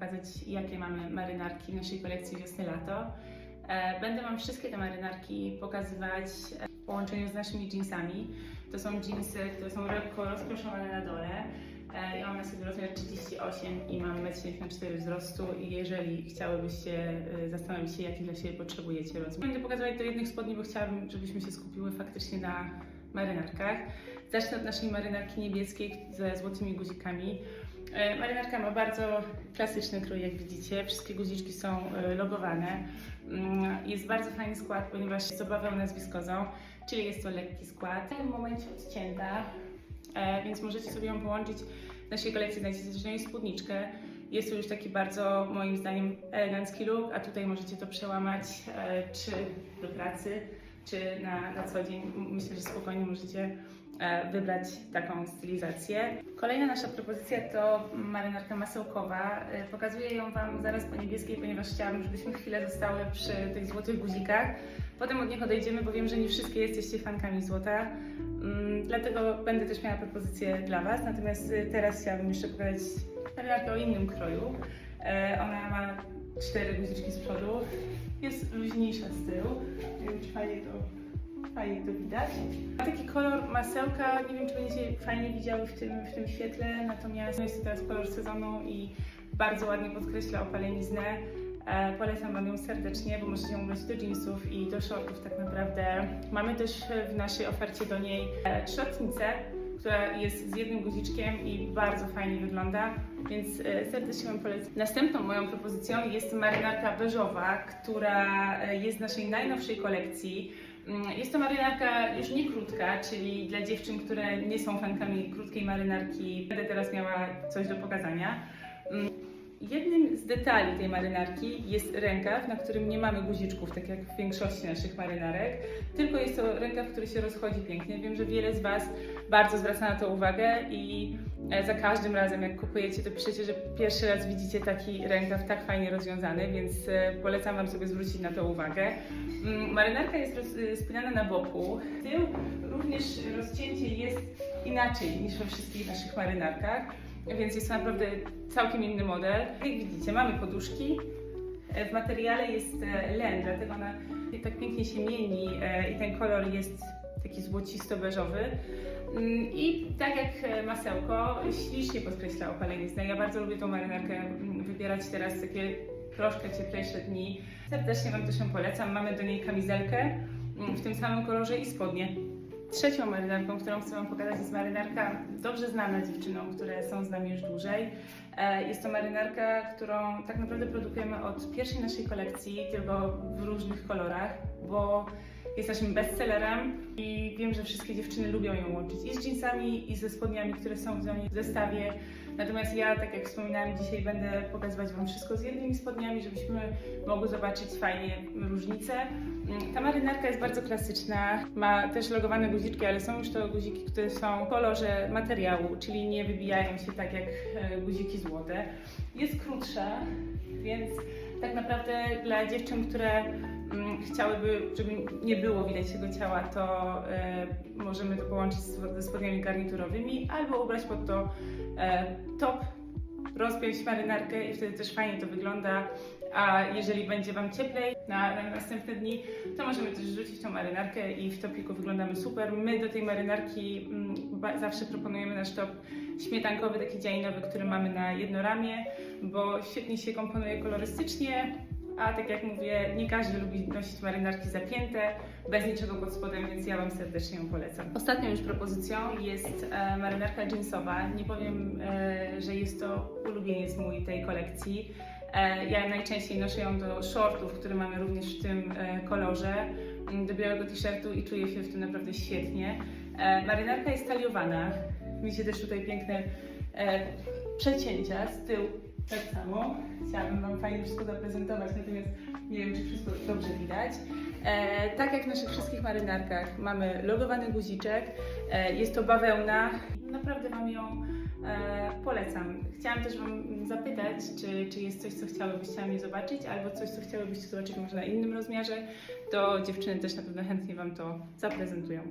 pokazać, jakie mamy marynarki w naszej kolekcji wiosny-lato. E, Będę Wam wszystkie te marynarki pokazywać w połączeniu z naszymi jeansami. To są jeansy, które są lekko rozproszowane na dole. E, Ja mam na sobie rozmiar 38 i mam 1,74 m wzrostu i jeżeli chciałybyście e, zastanowić się, jaki dla siebie potrzebujecie rozmiar. Będę pokazywać do jednych spodni, bo chciałabym, żebyśmy się skupiły faktycznie na marynarkach. Zacznę od naszej marynarki niebieskiej ze złotymi guzikami. E, Marynarka ma bardzo klasyczny krój, jak widzicie. Wszystkie guziczki są e, logowane. Mm, Jest bardzo fajny skład, ponieważ jest to bawełna z wiskozą, czyli jest to lekki skład. W tym momencie odcięta, e, więc możecie sobie ją połączyć. W naszej kolekcji znajdziecie też niej spódniczkę. Jest to już taki bardzo, moim zdaniem, elegancki look, a tutaj możecie to przełamać czy do pracy, czy na, na co dzień. Myślę, że spokojnie możecie wybrać taką stylizację. Kolejna nasza propozycja to marynarka masełkowa. E, Pokazuję ją Wam zaraz po niebieskiej, ponieważ chciałabym, żebyśmy chwilę zostały przy tych złotych guzikach. Potem od nich odejdziemy, bo wiem, że nie wszystkie jesteście fankami złota. Mm, Dlatego będę też miała propozycję dla Was. Natomiast y, teraz chciałabym jeszcze pokazać marynarkę o innym kroju. E, Ona ma cztery guziczki z przodu. Jest luźniejsza z tyłu. Nie wiem, czy fajnie to, fajnie to widać. Ma taki kolor masełka. Nie wiem, czy będziecie fajnie widziały w tym, w tym świetle. Natomiast jest to teraz kolor sezonu i bardzo ładnie podkreśla opaleniznę. E, Polecam Wam ją serdecznie, bo możecie ją ubrać do jeansów i do shortów tak naprawdę. Mamy też w naszej ofercie do niej e, szortnicę, która jest z jednym guziczkiem i bardzo fajnie wygląda, więc e, serdecznie Wam polecam. Następną moją propozycją jest marynarka beżowa, która e, jest z naszej najnowszej kolekcji. Mm, Jest to marynarka już nie krótka, czyli dla dziewczyn, które nie są fankami krótkiej marynarki, będę teraz miała coś do pokazania. Jednym z detali tej marynarki jest rękaw, na którym nie mamy guziczków, tak jak w większości naszych marynarek, tylko jest to rękaw, który się rozchodzi pięknie. Wiem, że wiele z Was bardzo zwraca na to uwagę i e, za każdym razem, jak kupujecie, to piszecie, że pierwszy raz widzicie taki rękaw tak fajnie rozwiązany, więc e, polecam Wam sobie zwrócić na to uwagę. Mm, Marynarka jest y, spinana na boku. Tył również rozcięcie jest inaczej niż we wszystkich naszych marynarkach, więc jest to naprawdę całkiem inny model. Jak widzicie, mamy poduszki. E, W materiale jest e, len, dlatego ona tak pięknie się mieni e, i ten kolor jest taki złocisto-beżowy. Mm, I tak jak masełko, ślicznie podkreśla opaleniznę. Ja bardzo lubię tą marynarkę mm, wybierać teraz takie troszkę cieplejsze dni. Serdecznie Wam też ją polecam. Mamy do niej kamizelkę mm, w tym samym kolorze i spodnie. Trzecią marynarką, którą chcę Wam pokazać, jest marynarka dobrze znana dziewczynom, które są z nami już dłużej. E, Jest to marynarka, którą tak naprawdę produkujemy od pierwszej naszej kolekcji, tylko w różnych kolorach, bo jest naszym bestsellerem i wiem, że wszystkie dziewczyny lubią ją łączyć i z jeansami, i ze spodniami, które są w zestawie. Natomiast ja, tak jak wspominałam, dzisiaj będę pokazywać Wam wszystko z jednymi spodniami, żebyśmy mogły zobaczyć fajnie różnice. Ta marynarka jest bardzo klasyczna, ma też logowane guziczki, ale są już to guziki, które są w kolorze materiału, czyli nie wybijają się tak jak e, guziki złote. Jest krótsza, więc tak naprawdę dla dziewczyn, które chciałyby, żeby nie było widać jego ciała, to e, możemy to połączyć ze spodniami garniturowymi albo ubrać pod to e, top, rozpiąć marynarkę i wtedy też fajnie to wygląda. A jeżeli będzie Wam cieplej na, na następne dni, to możemy też rzucić tą marynarkę i w topiku wyglądamy super. My do tej marynarki mm, ba- zawsze proponujemy nasz top śmietankowy, taki dzianinowy, który mamy na jedno ramię, bo świetnie się komponuje kolorystycznie, a tak jak mówię, nie każdy lubi nosić marynarki zapięte, bez niczego pod spodem, więc ja Wam serdecznie ją polecam. Ostatnią już propozycją jest e, marynarka jeansowa. Nie powiem, e, że jest to ulubieniec mój tej kolekcji. E, ja najczęściej noszę ją do shortów, które mamy również w tym e, kolorze, m, do białego t-shirtu i czuję się w tym naprawdę świetnie. E, marynarka jest taliowana. Widzicie też tutaj piękne przecięcia z tyłu tak samo. Chciałabym Wam fajnie wszystko zaprezentować, natomiast nie wiem, czy wszystko dobrze widać. E, tak jak w naszych wszystkich marynarkach mamy logowany guziczek, e, jest to bawełna. Naprawdę Wam ją e, polecam. Chciałam też Wam zapytać, czy, czy jest coś, co chciałybyście mnie zobaczyć, albo coś, co chciałybyście zobaczyć może na innym rozmiarze, to dziewczyny też na pewno chętnie Wam to zaprezentują.